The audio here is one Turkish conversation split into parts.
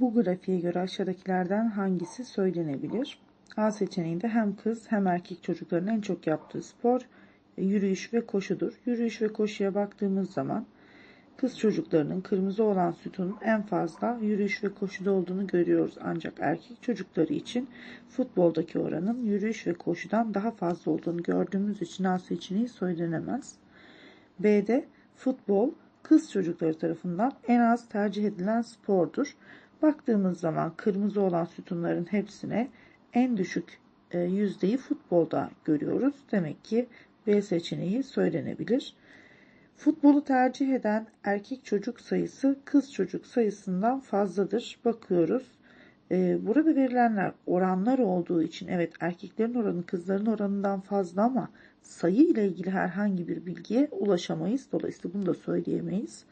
Bu grafiğe göre aşağıdakilerden hangisi söylenebilir? A seçeneğinde hem kız hem erkek çocukların en çok yaptığı spor e, yürüyüş ve koşudur. Yürüyüş ve koşuya baktığımız zaman kız çocuklarının kırmızı olan sütunun en fazla yürüyüş ve koşuda olduğunu görüyoruz. Ancak erkek çocukları için futboldaki oranın yürüyüş ve koşudan daha fazla olduğunu gördüğümüz için A seçeneği söylenemez. B'de futbol kız çocukları tarafından en az tercih edilen spordur. Baktığımız zaman kırmızı olan sütunların hepsine en düşük e, yüzdeyi futbolda görüyoruz. Demek ki B seçeneği söylenebilir. Futbolu tercih eden erkek çocuk sayısı kız çocuk sayısından fazladır. Bakıyoruz. E, burada verilenler oranlar olduğu için evet erkeklerin oranı kızların oranından fazla ama sayı ile ilgili herhangi bir bilgiye ulaşamayız. Dolayısıyla bunu da söyleyemeyiz.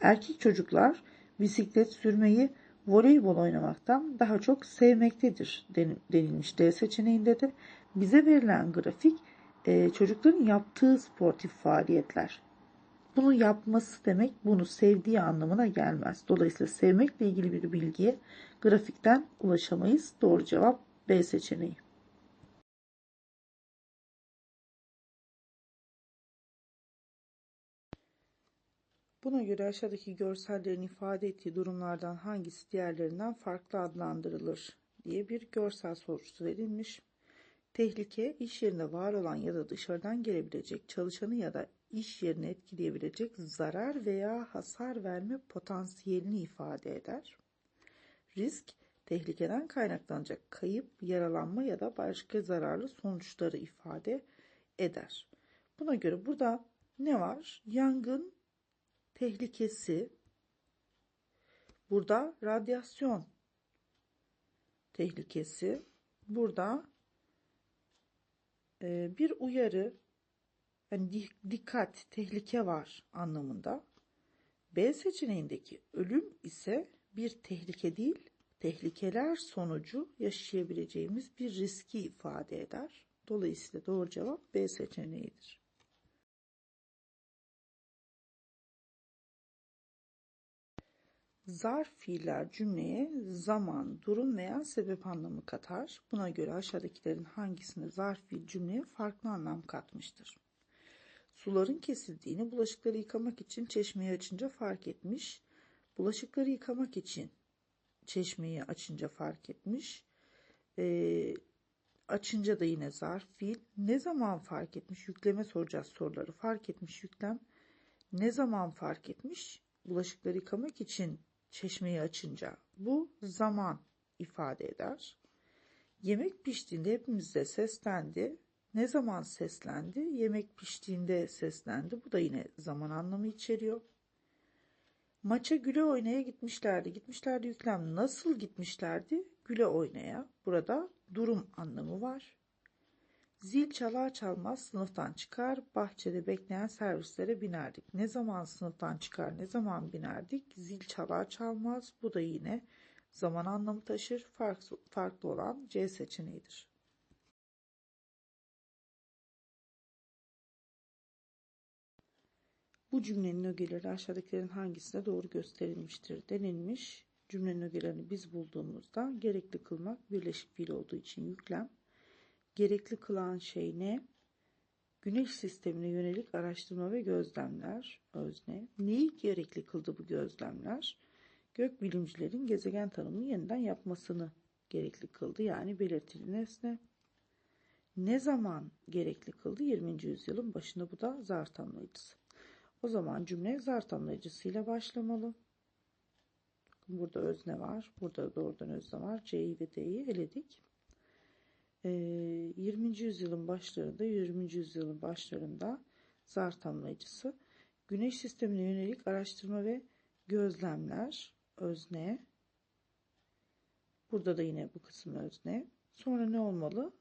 Erkek çocuklar bisiklet sürmeyi voleybol oynamaktan daha çok sevmektedir denilmiş D seçeneğinde de. Bize verilen grafik e, çocukların yaptığı sportif faaliyetler. Bunu yapması demek bunu sevdiği anlamına gelmez. Dolayısıyla sevmekle ilgili bir bilgiye grafikten ulaşamayız. Doğru cevap B seçeneği. Buna göre aşağıdaki görsellerin ifade ettiği durumlardan hangisi diğerlerinden farklı adlandırılır diye bir görsel sorusu verilmiş. Tehlike iş yerinde var olan ya da dışarıdan gelebilecek çalışanı ya da iş yerini etkileyebilecek zarar veya hasar verme potansiyelini ifade eder. Risk tehlikeden kaynaklanacak kayıp, yaralanma ya da başka zararlı sonuçları ifade eder. Buna göre burada ne var? Yangın tehlikesi burada radyasyon tehlikesi burada e, bir uyarı yani dikkat tehlike var anlamında B seçeneğindeki ölüm ise bir tehlike değil tehlikeler sonucu yaşayabileceğimiz bir riski ifade eder. Dolayısıyla doğru cevap B seçeneğidir. Zarf fiiller cümleye zaman, durum veya sebep anlamı katar. Buna göre aşağıdakilerin hangisinde zarf fiil cümleye farklı anlam katmıştır? Suların kesildiğini bulaşıkları yıkamak için çeşmeyi açınca fark etmiş. Bulaşıkları yıkamak için çeşmeyi açınca fark etmiş. E, açınca da yine zarf fiil. Ne zaman fark etmiş? Yükleme soracağız soruları. Fark etmiş yüklem. Ne zaman fark etmiş? Bulaşıkları yıkamak için çeşmeyi açınca. Bu zaman ifade eder. Yemek piştiğinde hepimizde seslendi. Ne zaman seslendi? Yemek piştiğinde seslendi. Bu da yine zaman anlamı içeriyor. Maça güle oynaya gitmişlerdi. Gitmişlerdi yüklem. Nasıl gitmişlerdi? Güle oynaya. Burada durum anlamı var. Zil çalar çalmaz sınıftan çıkar, bahçede bekleyen servislere binerdik. Ne zaman sınıftan çıkar, ne zaman binerdik? Zil çalar çalmaz. Bu da yine zaman anlamı taşır. Farklı, olan C seçeneğidir. Bu cümlenin ögeleri aşağıdakilerin hangisine doğru gösterilmiştir denilmiş. Cümlenin ögelerini biz bulduğumuzda gerekli kılmak birleşik fiil olduğu için yüklem. Gerekli kılan şey ne? Güneş sistemine yönelik araştırma ve gözlemler özne. Neyi gerekli kıldı bu gözlemler? Gök bilimcilerin gezegen tanımını yeniden yapmasını gerekli kıldı. Yani belirtili nesne. Ne zaman gerekli kıldı? 20. yüzyılın başında bu da zar tamlayıcısı. O zaman cümle zar tamlayıcısıyla başlamalı. Burada özne var. Burada doğrudan özne var. C'yi ve D'yi eledik. 20. Ee, yüzyılın başlarında 20. yüzyılın başlarında zar tamlayıcısı Güneş sistemine yönelik araştırma ve gözlemler özne. Burada da yine bu kısım özne. Sonra ne olmalı?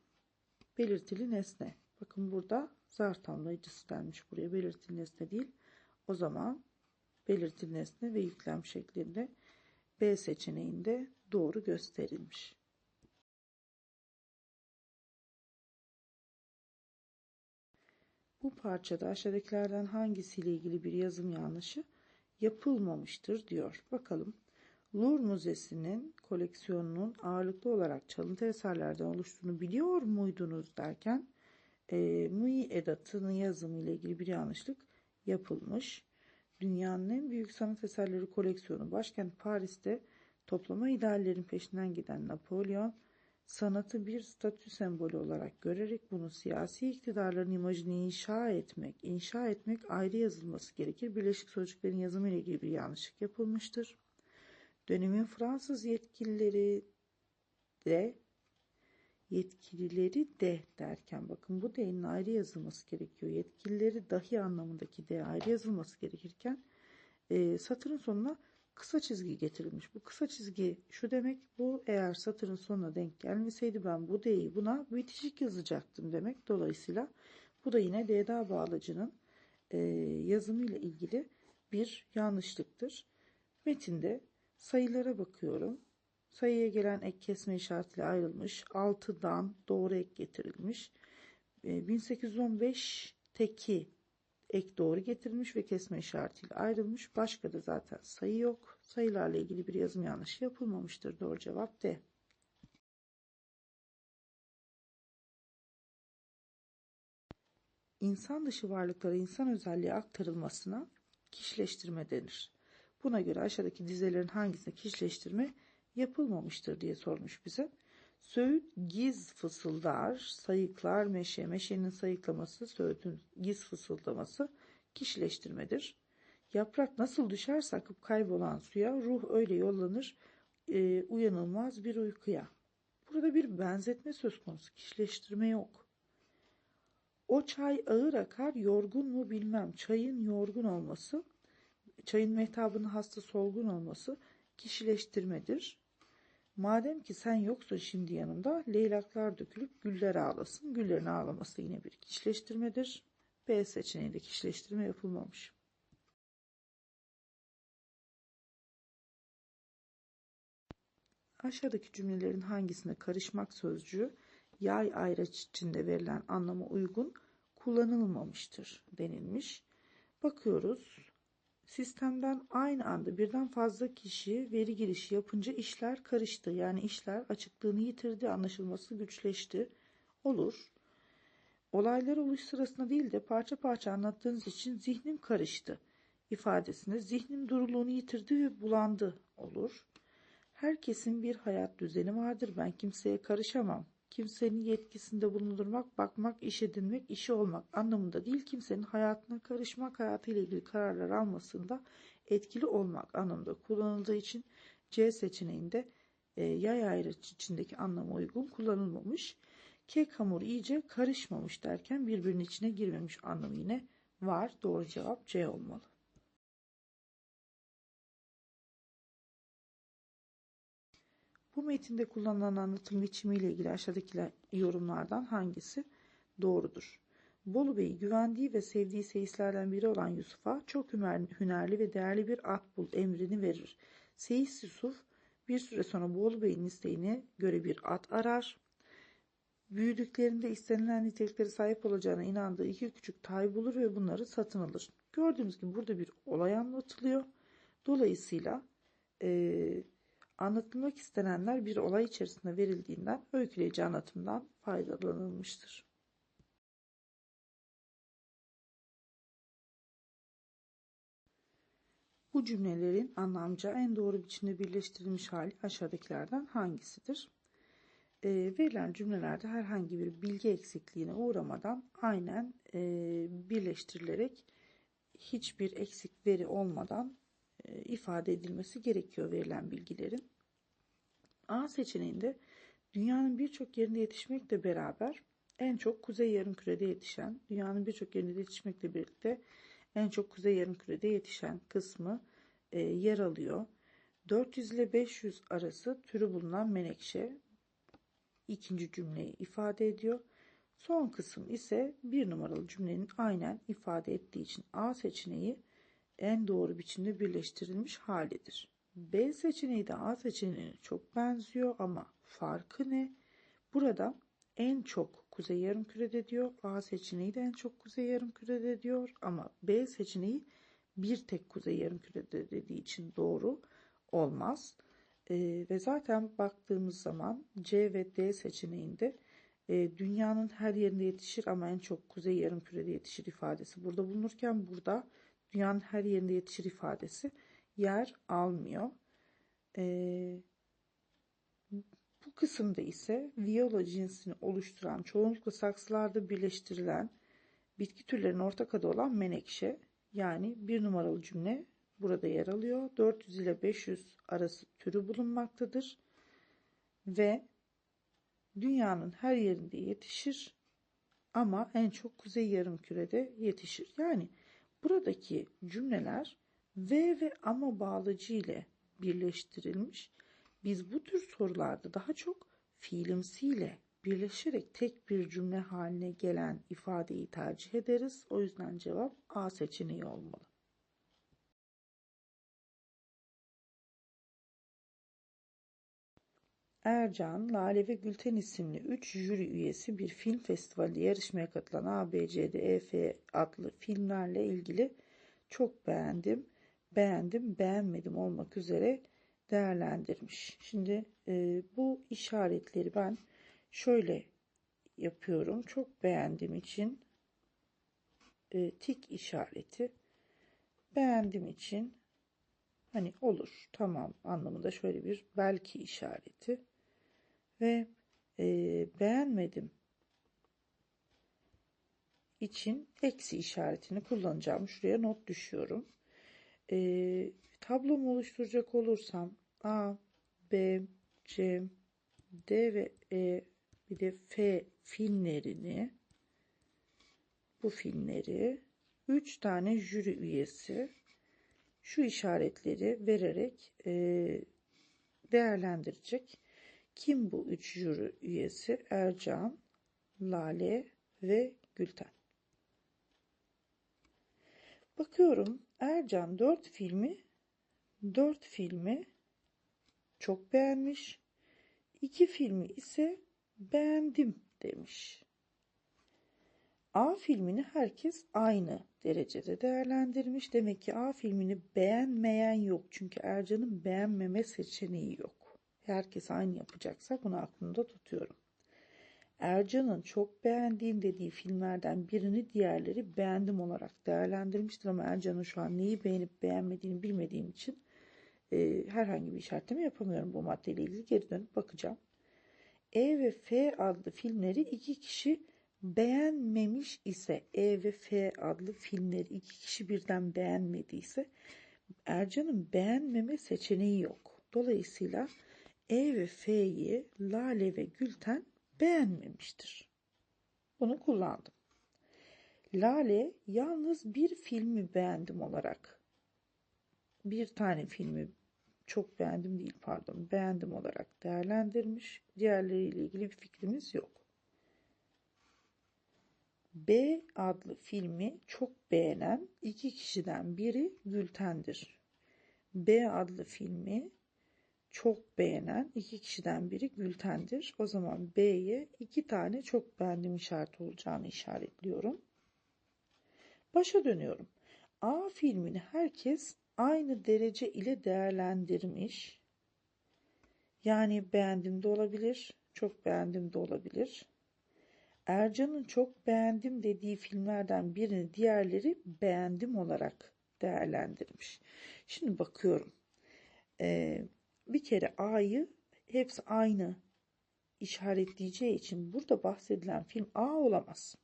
Belirtili nesne. Bakın burada zar tamlayıcısı denmiş buraya. Belirtili nesne değil. O zaman belirtili nesne ve yüklem şeklinde B seçeneğinde doğru gösterilmiş. Bu parçada aşağıdakilerden hangisiyle ilgili bir yazım yanlışı yapılmamıştır diyor. Bakalım. Louvre Müzesi'nin koleksiyonunun ağırlıklı olarak çalıntı eserlerden oluştuğunu biliyor muydunuz derken e, Mui edatının yazımı ile ilgili bir yanlışlık yapılmış. Dünyanın en büyük sanat eserleri koleksiyonu başkent Paris'te toplama ideallerin peşinden giden Napolyon sanatı bir statü sembolü olarak görerek bunu siyasi iktidarların imajını inşa etmek, inşa etmek ayrı yazılması gerekir. Birleşik Sözcüklerin yazımı ile ilgili bir yanlışlık yapılmıştır. Dönemin Fransız yetkilileri de yetkilileri de derken bakın bu D'nin ayrı yazılması gerekiyor. Yetkilileri dahi anlamındaki D ayrı yazılması gerekirken e, satırın sonuna kısa çizgi getirilmiş. Bu kısa çizgi şu demek bu eğer satırın sonuna denk gelmeseydi ben bu D'yi buna bitişik yazacaktım demek. Dolayısıyla bu da yine D'da bağlacının e, yazımı ile ilgili bir yanlışlıktır. Metinde sayılara bakıyorum. Sayıya gelen ek kesme işaretiyle ayrılmış. 6'dan doğru ek getirilmiş. 1815 e, teki ek doğru getirilmiş ve kesme işaretiyle ayrılmış. Başka da zaten sayı yok. Sayılarla ilgili bir yazım yanlışı yapılmamıştır. Doğru cevap D. İnsan dışı varlıklara insan özelliği aktarılmasına kişileştirme denir. Buna göre aşağıdaki dizelerin hangisinde kişileştirme yapılmamıştır diye sormuş bize. Söğüt giz fısıldar, sayıklar meşe, meşenin sayıklaması, söğütün giz fısıldaması kişileştirmedir. Yaprak nasıl düşerse akıp kaybolan suya, ruh öyle yollanır, e, uyanılmaz bir uykuya. Burada bir benzetme söz konusu, kişileştirme yok. O çay ağır akar, yorgun mu bilmem. Çayın yorgun olması, çayın mehtabının hasta solgun olması kişileştirmedir. Madem ki sen yoksun şimdi yanımda leylaklar dökülüp güller ağlasın. Güllerin ağlaması yine bir kişileştirmedir. B seçeneğinde kişileştirme yapılmamış. Aşağıdaki cümlelerin hangisinde karışmak sözcüğü yay ayraç içinde verilen anlama uygun kullanılmamıştır denilmiş. Bakıyoruz. Sistemden aynı anda birden fazla kişi veri girişi yapınca işler karıştı. Yani işler açıklığını yitirdi, anlaşılması güçleşti. Olur. Olaylar oluş sırasında değil de parça parça anlattığınız için zihnim karıştı ifadesinde zihnim duruluğunu yitirdi ve bulandı olur. Herkesin bir hayat düzeni vardır. Ben kimseye karışamam kimsenin yetkisinde bulundurmak, bakmak, iş edinmek, işi olmak anlamında değil, kimsenin hayatına karışmak, hayatıyla ilgili kararlar almasında etkili olmak anlamında kullanıldığı için C seçeneğinde e, yay ayrıç içindeki anlama uygun kullanılmamış. Kek hamur iyice karışmamış derken birbirinin içine girmemiş anlamı yine var. Doğru cevap C olmalı. Bu metinde kullanılan anlatım biçimiyle ilgili aşağıdaki yorumlardan hangisi doğrudur? Bolu Bey güvendiği ve sevdiği seyislerden biri olan Yusuf'a çok hünerli ve değerli bir at bul emrini verir. Seyis Yusuf bir süre sonra Bolu Bey'in isteğine göre bir at arar. Büyüdüklerinde istenilen nitelikleri sahip olacağına inandığı iki küçük tay bulur ve bunları satın alır. Gördüğünüz gibi burada bir olay anlatılıyor. Dolayısıyla e, Anlatılmak istenenler bir olay içerisinde verildiğinden öyküleyici anlatımdan faydalanılmıştır. Bu cümlelerin anlamca en doğru biçimde birleştirilmiş hali aşağıdakilerden hangisidir? E, verilen cümlelerde herhangi bir bilgi eksikliğine uğramadan aynen e, birleştirilerek hiçbir eksik veri olmadan ifade edilmesi gerekiyor verilen bilgilerin. A seçeneğinde dünyanın birçok yerinde yetişmekle beraber en çok kuzey yarımkürede yetişen, dünyanın birçok yerinde yetişmekle birlikte en çok kuzey yarımkürede yetişen kısmı e, yer alıyor. 400 ile 500 arası türü bulunan menekşe ikinci cümleyi ifade ediyor. Son kısım ise bir numaralı cümlenin aynen ifade ettiği için A seçeneği en doğru biçimde birleştirilmiş halidir. B seçeneği de A seçeneğine çok benziyor ama farkı ne? Burada en çok kuzey yarımkürede diyor. A seçeneği de en çok kuzey yarımkürede diyor ama B seçeneği bir tek kuzey yarımkürede dediği için doğru. olmaz. E, ve zaten baktığımız zaman C ve D seçeneğinde e, dünyanın her yerinde yetişir ama en çok kuzey yarımkürede yetişir ifadesi burada bulunurken burada dünyanın her yerinde yetişir ifadesi yer almıyor. E, bu kısımda ise viola cinsini oluşturan çoğunlukla saksılarda birleştirilen bitki türlerinin ortak adı olan menekşe yani bir numaralı cümle burada yer alıyor. 400 ile 500 arası türü bulunmaktadır ve dünyanın her yerinde yetişir ama en çok kuzey yarımkürede yetişir. Yani buradaki cümleler ve ve ama bağlacı ile birleştirilmiş. Biz bu tür sorularda daha çok fiilimsiyle birleşerek tek bir cümle haline gelen ifadeyi tercih ederiz. O yüzden cevap A seçeneği olmalı. Ercan, Lale ve Gülten isimli 3 jüri üyesi bir film festivalinde yarışmaya katılan A, B, C, D, E, adlı filmlerle ilgili çok beğendim, beğendim, beğenmedim olmak üzere değerlendirmiş. Şimdi e, bu işaretleri ben şöyle yapıyorum. Çok beğendiğim için e, tik işareti beğendiğim için hani olur tamam anlamında şöyle bir belki işareti ve e, beğenmedim için eksi işaretini kullanacağım. Şuraya not düşüyorum. E, tablomu oluşturacak olursam A, B, C, D ve E bir de F filmlerini bu filmleri 3 tane jüri üyesi şu işaretleri vererek e, değerlendirecek. Kim bu üç jüri üyesi? Ercan, Lale ve Gülten. Bakıyorum Ercan 4 filmi 4 filmi çok beğenmiş. 2 filmi ise beğendim demiş. A filmini herkes aynı derecede değerlendirmiş. Demek ki A filmini beğenmeyen yok. Çünkü Ercan'ın beğenmeme seçeneği yok. Herkes aynı yapacaksa bunu aklımda tutuyorum. Ercan'ın çok beğendiğim dediği filmlerden birini diğerleri beğendim olarak değerlendirmiştir ama Ercan'ın şu an neyi beğenip beğenmediğini bilmediğim için e, herhangi bir işaretleme yapamıyorum bu maddeyle ilgili. Geri dönüp bakacağım. E ve F adlı filmleri iki kişi beğenmemiş ise E ve F adlı filmleri iki kişi birden beğenmediyse Ercan'ın beğenmeme seçeneği yok. Dolayısıyla E ve F'yi Lale ve Gülten beğenmemiştir. Bunu kullandım. Lale yalnız bir filmi beğendim olarak bir tane filmi çok beğendim değil pardon beğendim olarak değerlendirmiş. Diğerleriyle ilgili bir fikrimiz yok. B adlı filmi çok beğenen iki kişiden biri Gülten'dir. B adlı filmi çok beğenen iki kişiden biri Gülten'dir. O zaman B'ye iki tane çok beğendim işareti olacağını işaretliyorum. Başa dönüyorum. A filmini herkes aynı derece ile değerlendirmiş. Yani beğendim de olabilir, çok beğendim de olabilir. Ercan'ın çok beğendim dediği filmlerden birini diğerleri beğendim olarak değerlendirmiş. Şimdi bakıyorum. Ee, bir kere A'yı hepsi aynı işaretleyeceği için burada bahsedilen film A olamaz.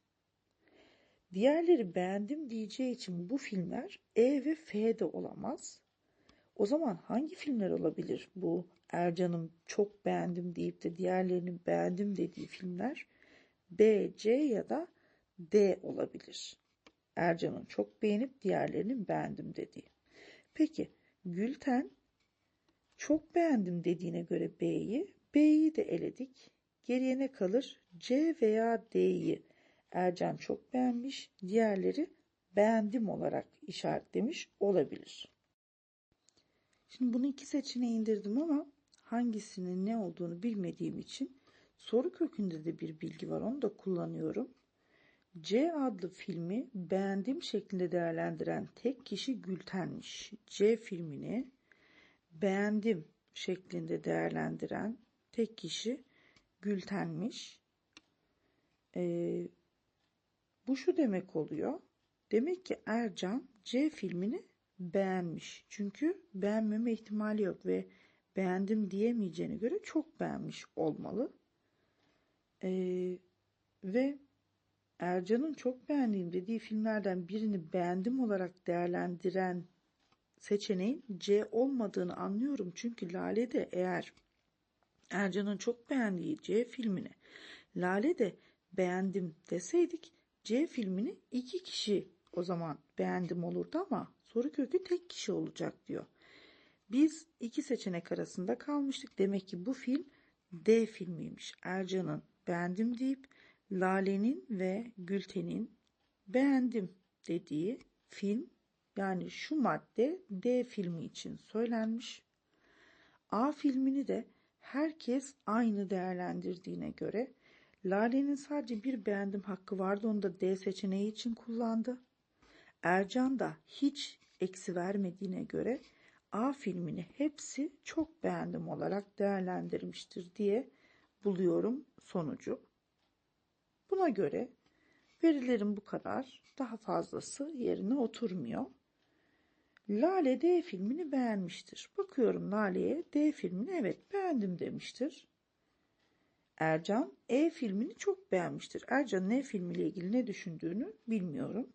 Diğerleri beğendim diyeceği için bu filmler E ve F de olamaz. O zaman hangi filmler olabilir bu Ercan'ın çok beğendim deyip de diğerlerini beğendim dediği filmler? B, C ya da D olabilir. Ercan'ın çok beğenip diğerlerinin beğendim dediği. Peki Gülten çok beğendim dediğine göre B'yi, B'yi de eledik. Geriye ne kalır? C veya D'yi Ercan çok beğenmiş, diğerleri beğendim olarak işaretlemiş olabilir. Şimdi bunu iki seçeneğe indirdim ama hangisinin ne olduğunu bilmediğim için soru kökünde de bir bilgi var onu da kullanıyorum. C adlı filmi beğendiğim şeklinde değerlendiren tek kişi Gülten'miş. C filmini beğendim şeklinde değerlendiren tek kişi Gülten'miş. Ee, bu şu demek oluyor. Demek ki Ercan C filmini beğenmiş. Çünkü beğenmeme ihtimali yok ve beğendim diyemeyeceğine göre çok beğenmiş olmalı. Ee, ve Ercan'ın çok beğendiğim dediği filmlerden birini beğendim olarak değerlendiren seçeneğin C olmadığını anlıyorum. Çünkü Lale de eğer Ercan'ın çok beğendiği C filmini Lale de beğendim deseydik C filmini iki kişi o zaman beğendim olurdu ama soru kökü tek kişi olacak diyor. Biz iki seçenek arasında kalmıştık. Demek ki bu film D filmiymiş. Ercan'ın beğendim deyip Lale'nin ve Gülten'in beğendim dediği film yani şu madde D filmi için söylenmiş. A filmini de herkes aynı değerlendirdiğine göre Lale'nin sadece bir beğendim hakkı vardı onu da D seçeneği için kullandı. Ercan da hiç eksi vermediğine göre A filmini hepsi çok beğendim olarak değerlendirmiştir diye buluyorum sonucu. Buna göre verilerin bu kadar daha fazlası yerine oturmuyor. Lale D filmini beğenmiştir. Bakıyorum Lale'ye D filmini evet beğendim demiştir. Ercan E filmini çok beğenmiştir. Ercan'ın E filmiyle ilgili ne düşündüğünü bilmiyorum.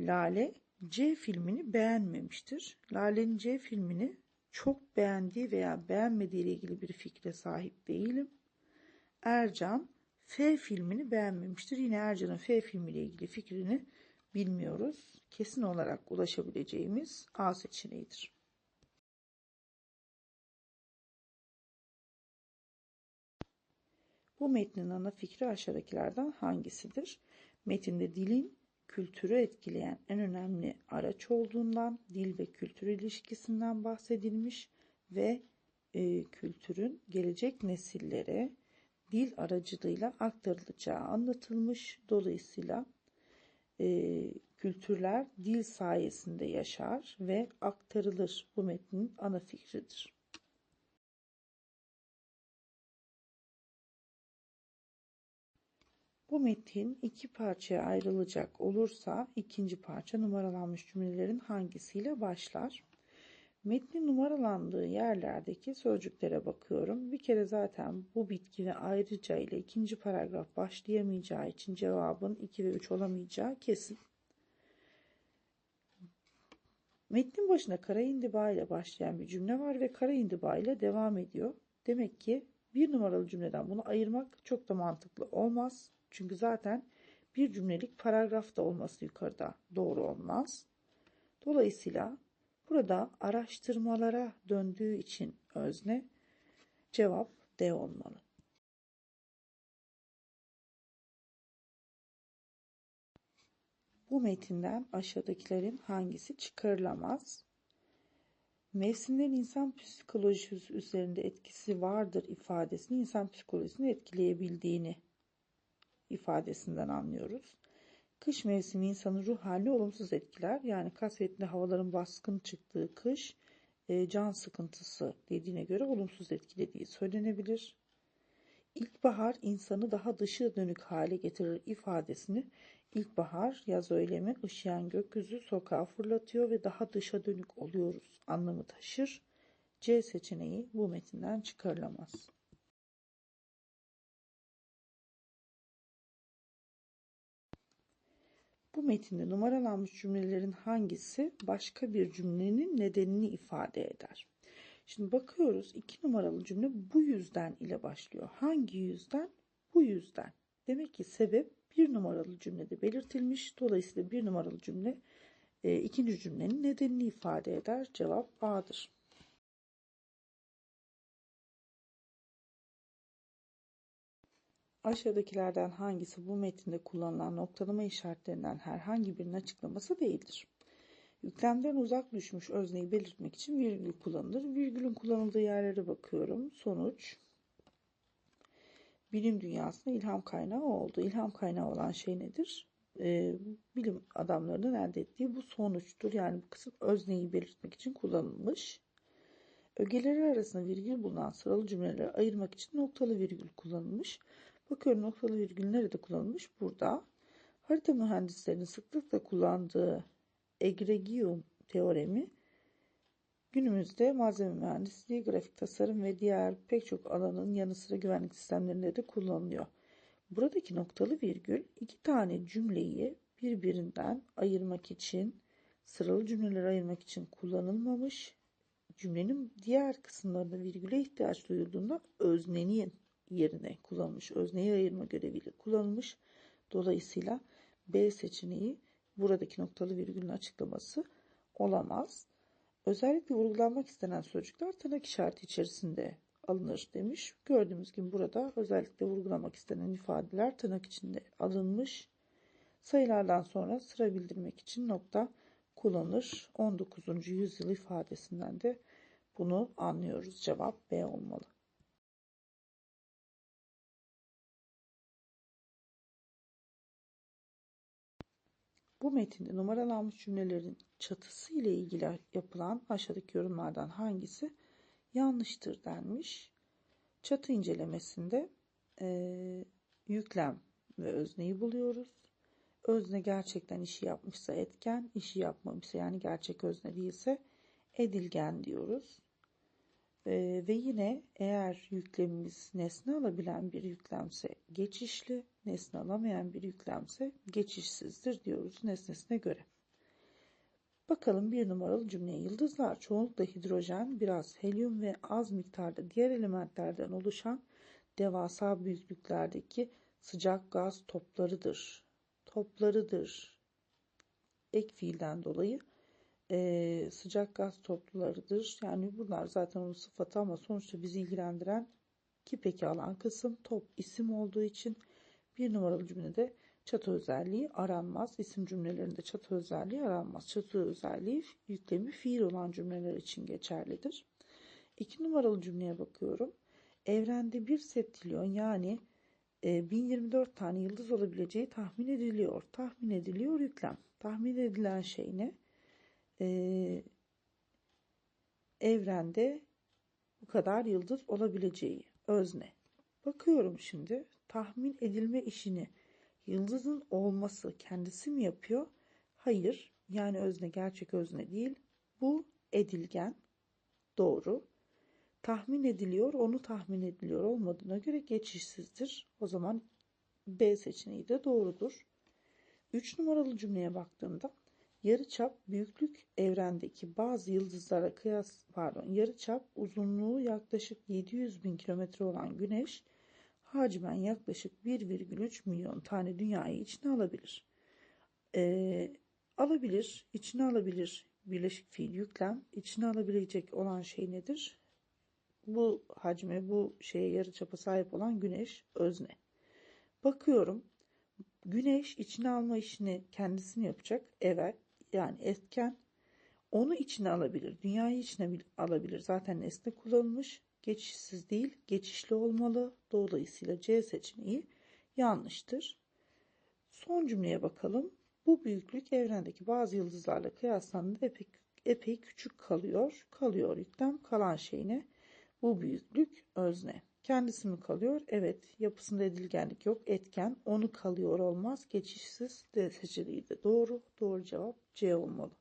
Lale C filmini beğenmemiştir. Lale'nin C filmini çok beğendiği veya beğenmediği ile ilgili bir fikre sahip değilim. Ercan F filmini beğenmemiştir. Yine Ercan'ın F filmiyle ilgili fikrini bilmiyoruz. Kesin olarak ulaşabileceğimiz A seçeneğidir. Bu metnin ana fikri aşağıdakilerden hangisidir? Metinde dilin kültürü etkileyen en önemli araç olduğundan, dil ve kültür ilişkisinden bahsedilmiş ve e, kültürün gelecek nesillere dil aracılığıyla aktarılacağı anlatılmış. Dolayısıyla e, kültürler dil sayesinde yaşar ve aktarılır. Bu metnin ana fikridir. Bu metin iki parçaya ayrılacak olursa ikinci parça numaralanmış cümlelerin hangisiyle başlar? Metnin numaralandığı yerlerdeki sözcüklere bakıyorum. Bir kere zaten bu bitki ve ayrıca ile ikinci paragraf başlayamayacağı için cevabın 2 ve 3 olamayacağı kesin. Metnin başına kara indiba ile başlayan bir cümle var ve kara indiba ile devam ediyor. Demek ki bir numaralı cümleden bunu ayırmak çok da mantıklı olmaz. Çünkü zaten bir cümlelik paragraf da olması yukarıda doğru olmaz. Dolayısıyla burada araştırmalara döndüğü için özne cevap D olmalı. Bu metinden aşağıdakilerin hangisi çıkarılamaz? Mevsimlerin insan psikolojisi üzerinde etkisi vardır ifadesini insan psikolojisini etkileyebildiğini ifadesinden anlıyoruz. Kış mevsimi insanın ruh halini olumsuz etkiler. Yani kasvetli havaların baskın çıktığı kış e, can sıkıntısı dediğine göre olumsuz etkilediği söylenebilir. İlkbahar insanı daha dışı dönük hale getirir ifadesini ilkbahar yaz öylemi ışıyan gökyüzü sokağa fırlatıyor ve daha dışa dönük oluyoruz anlamı taşır. C seçeneği bu metinden çıkarılamaz. Bu metinde numaralanmış cümlelerin hangisi başka bir cümlenin nedenini ifade eder? Şimdi bakıyoruz iki numaralı cümle bu yüzden ile başlıyor. Hangi yüzden? Bu yüzden. Demek ki sebep bir numaralı cümlede belirtilmiş. Dolayısıyla bir numaralı cümle e, ikinci cümlenin nedenini ifade eder. Cevap A'dır. Aşağıdakilerden hangisi bu metinde kullanılan noktalama işaretlerinden herhangi birinin açıklaması değildir? Yüklemden uzak düşmüş özneyi belirtmek için virgül kullanılır. Virgülün kullanıldığı yerlere bakıyorum. Sonuç bilim dünyasına ilham kaynağı oldu. İlham kaynağı olan şey nedir? Ee, bilim adamlarının elde ettiği bu sonuçtur. Yani bu kısım özneyi belirtmek için kullanılmış. Ögeleri arasında virgül bulunan sıralı cümleleri ayırmak için noktalı virgül kullanılmış. Bakıyorum noktalı virgül nerede kullanılmış? Burada. Harita mühendislerinin sıklıkla kullandığı egregium teoremi günümüzde malzeme mühendisliği, grafik tasarım ve diğer pek çok alanın yanı sıra güvenlik sistemlerinde de kullanılıyor. Buradaki noktalı virgül iki tane cümleyi birbirinden ayırmak için, sıralı cümleleri ayırmak için kullanılmamış. Cümlenin diğer kısımlarında virgüle ihtiyaç duyulduğunda öznenin yerine kullanılmış. Özneyi ayırma göreviyle kullanılmış. Dolayısıyla B seçeneği buradaki noktalı virgülün açıklaması olamaz. Özellikle vurgulanmak istenen sözcükler tırnak işareti içerisinde alınır demiş. Gördüğümüz gibi burada özellikle vurgulamak istenen ifadeler tırnak içinde alınmış. Sayılardan sonra sıra bildirmek için nokta kullanılır. 19. yüzyıl ifadesinden de bunu anlıyoruz. Cevap B olmalı. Bu metinde numaralanmış cümlelerin çatısı ile ilgili yapılan aşağıdaki yorumlardan hangisi yanlıştır denmiş. Çatı incelemesinde e, yüklem ve özneyi buluyoruz. Özne gerçekten işi yapmışsa etken, işi yapmamışsa yani gerçek özne değilse edilgen diyoruz. Ee, ve yine eğer yüklemimiz nesne alabilen bir yüklemse geçişli, nesne alamayan bir yüklemse geçişsizdir diyoruz nesnesine göre. Bakalım bir numaralı cümleye yıldızlar çoğunlukla hidrojen, biraz helyum ve az miktarda diğer elementlerden oluşan devasa büyüklüklerdeki sıcak gaz toplarıdır. Toplarıdır. Ek fiilden dolayı e, sıcak gaz toplularıdır. Yani bunlar zaten onun sıfatı ama sonuçta bizi ilgilendiren ki peki alan kısım top isim olduğu için bir numaralı cümlede çatı özelliği aranmaz. İsim cümlelerinde çatı özelliği aranmaz. Çatı özelliği yüklemi fiil olan cümleler için geçerlidir. İki numaralı cümleye bakıyorum. Evrende bir septilyon yani 1024 e, tane yıldız olabileceği tahmin ediliyor. Tahmin ediliyor yüklem. Tahmin edilen şey ne? Ee, evrende bu kadar yıldız olabileceği özne. Bakıyorum şimdi tahmin edilme işini yıldızın olması kendisi mi yapıyor? Hayır. Yani özne gerçek özne değil. Bu edilgen. Doğru. Tahmin ediliyor, onu tahmin ediliyor olmadığına göre geçişsizdir. O zaman B seçeneği de doğrudur. 3 numaralı cümleye baktığımda yarıçap büyüklük evrendeki bazı yıldızlara kıyas pardon yarıçap uzunluğu yaklaşık 700 bin kilometre olan Güneş hacmen yaklaşık 1,3 milyon tane dünyayı içine alabilir. Ee, alabilir, içine alabilir birleşik fiil yüklem. içine alabilecek olan şey nedir? Bu hacme, bu şeye yarıçapa sahip olan güneş özne. Bakıyorum güneş içine alma işini kendisi mi yapacak? Evet. Yani etken onu içine alabilir. Dünyayı içine alabilir. Zaten nesne kullanılmış geçişsiz değil, geçişli olmalı. Dolayısıyla C seçeneği yanlıştır. Son cümleye bakalım. Bu büyüklük evrendeki bazı yıldızlarla kıyaslandığında epey, epey küçük kalıyor. Kalıyor yüklem kalan şeyine. Bu büyüklük özne. Kendisi mi kalıyor? Evet. Yapısında edilgenlik yok. Etken. Onu kalıyor olmaz. Geçişsiz. D seçeneği de doğru. Doğru cevap C olmalı.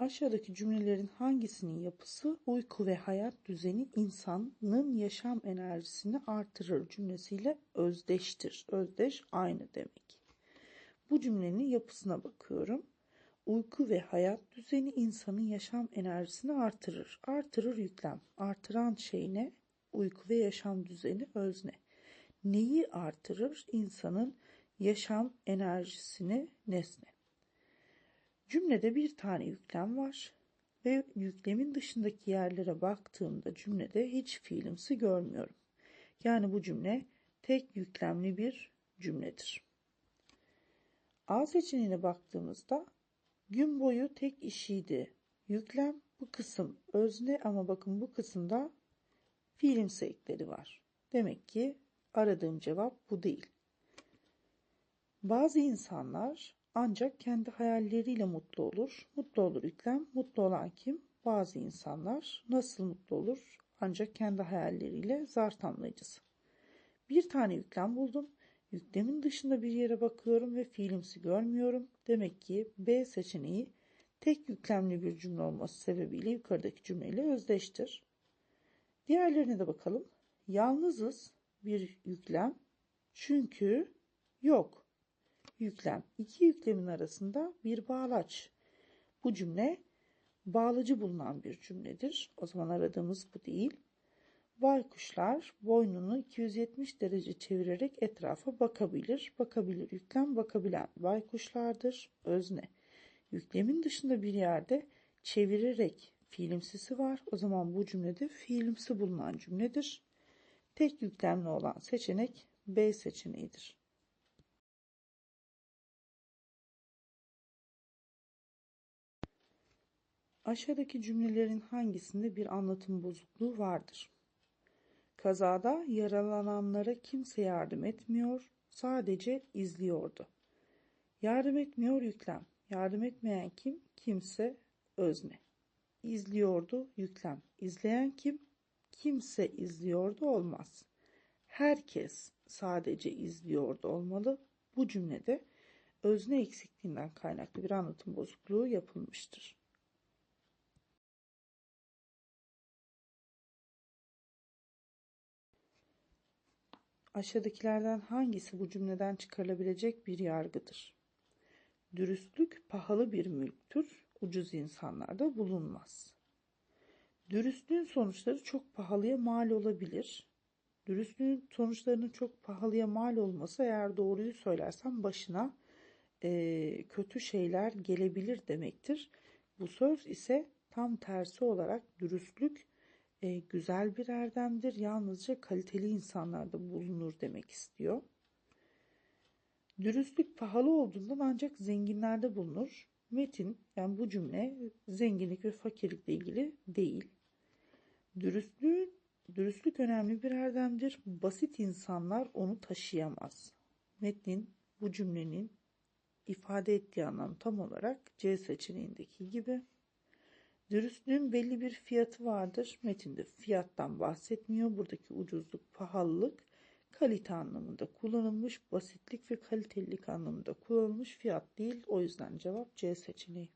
Aşağıdaki cümlelerin hangisinin yapısı uyku ve hayat düzeni insanın yaşam enerjisini artırır cümlesiyle özdeştir. Özdeş aynı demek. Bu cümlenin yapısına bakıyorum. Uyku ve hayat düzeni insanın yaşam enerjisini artırır. Artırır yüklem. Artıran şey ne? Uyku ve yaşam düzeni özne. Neyi artırır? İnsanın yaşam enerjisini nesne. Cümlede bir tane yüklem var ve yüklemin dışındaki yerlere baktığımda cümlede hiç fiilimsi görmüyorum. Yani bu cümle tek yüklemli bir cümledir. A seçeneğine baktığımızda gün boyu tek işiydi. Yüklem bu kısım özne ama bakın bu kısımda fiilimsi ekleri var. Demek ki aradığım cevap bu değil. Bazı insanlar ancak kendi hayalleriyle mutlu olur. Mutlu olur yüklem. Mutlu olan kim? Bazı insanlar. Nasıl mutlu olur? Ancak kendi hayalleriyle zar tamlayıcısı. Bir tane yüklem buldum. Yüklemin dışında bir yere bakıyorum ve fiilimsi görmüyorum. Demek ki B seçeneği tek yüklemli bir cümle olması sebebiyle yukarıdaki cümleyle özdeştir. Diğerlerine de bakalım. Yalnızız bir yüklem çünkü yok. Yüklem. İki yüklemin arasında bir bağlaç. Bu cümle bağlacı bulunan bir cümledir. O zaman aradığımız bu değil. Baykuşlar boynunu 270 derece çevirerek etrafa bakabilir. Bakabilir yüklem bakabilen baykuşlardır. Özne. Yüklemin dışında bir yerde çevirerek fiilimsisi var. O zaman bu cümlede fiilimsi bulunan cümledir. Tek yüklemli olan seçenek B seçeneğidir. Aşağıdaki cümlelerin hangisinde bir anlatım bozukluğu vardır? Kazada yaralananlara kimse yardım etmiyor, sadece izliyordu. Yardım etmiyor yüklem. Yardım etmeyen kim? Kimse özne. İzliyordu yüklem. İzleyen kim? Kimse izliyordu olmaz. Herkes sadece izliyordu olmalı. Bu cümlede özne eksikliğinden kaynaklı bir anlatım bozukluğu yapılmıştır. Aşağıdakilerden hangisi bu cümleden çıkarılabilecek bir yargıdır? Dürüstlük pahalı bir mülktür, ucuz insanlarda bulunmaz. Dürüstlüğün sonuçları çok pahalıya mal olabilir. Dürüstlüğün sonuçlarının çok pahalıya mal olması eğer doğruyu söylersen başına e, kötü şeyler gelebilir demektir. Bu söz ise tam tersi olarak dürüstlük e, güzel bir erdemdir. Yalnızca kaliteli insanlarda bulunur demek istiyor. Dürüstlük pahalı olduğundan ancak zenginlerde bulunur. Metin yani bu cümle zenginlik ve fakirlikle ilgili değil. Dürüstlüğün, dürüstlük önemli bir erdemdir. Basit insanlar onu taşıyamaz. Metnin bu cümlenin ifade ettiği anlam tam olarak C seçeneğindeki gibi. Dürüstlüğün belli bir fiyatı vardır. Metinde fiyattan bahsetmiyor. Buradaki ucuzluk, pahalılık kalite anlamında kullanılmış, basitlik ve kalitelilik anlamında kullanılmış fiyat değil. O yüzden cevap C seçeneği.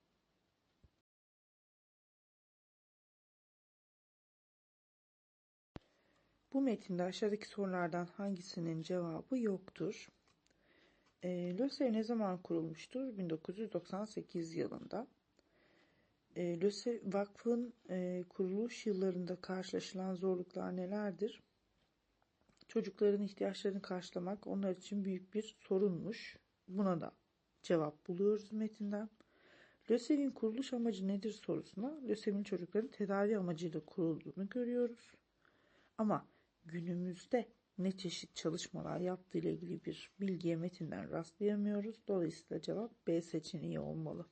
Bu metinde aşağıdaki sorulardan hangisinin cevabı yoktur? E, LÖSEV ne zaman kurulmuştur? 1998 yılında. E, LÖSEV Vakfı'nın e, kuruluş yıllarında karşılaşılan zorluklar nelerdir? Çocukların ihtiyaçlarını karşılamak onlar için büyük bir sorunmuş. Buna da cevap buluyoruz metinden. LÖSEV'in kuruluş amacı nedir sorusuna LÖSEV'in çocukların tedavi amacıyla kurulduğunu görüyoruz. Ama günümüzde ne çeşit çalışmalar yaptığı ile ilgili bir bilgiye metinden rastlayamıyoruz. Dolayısıyla cevap B seçeneği olmalı.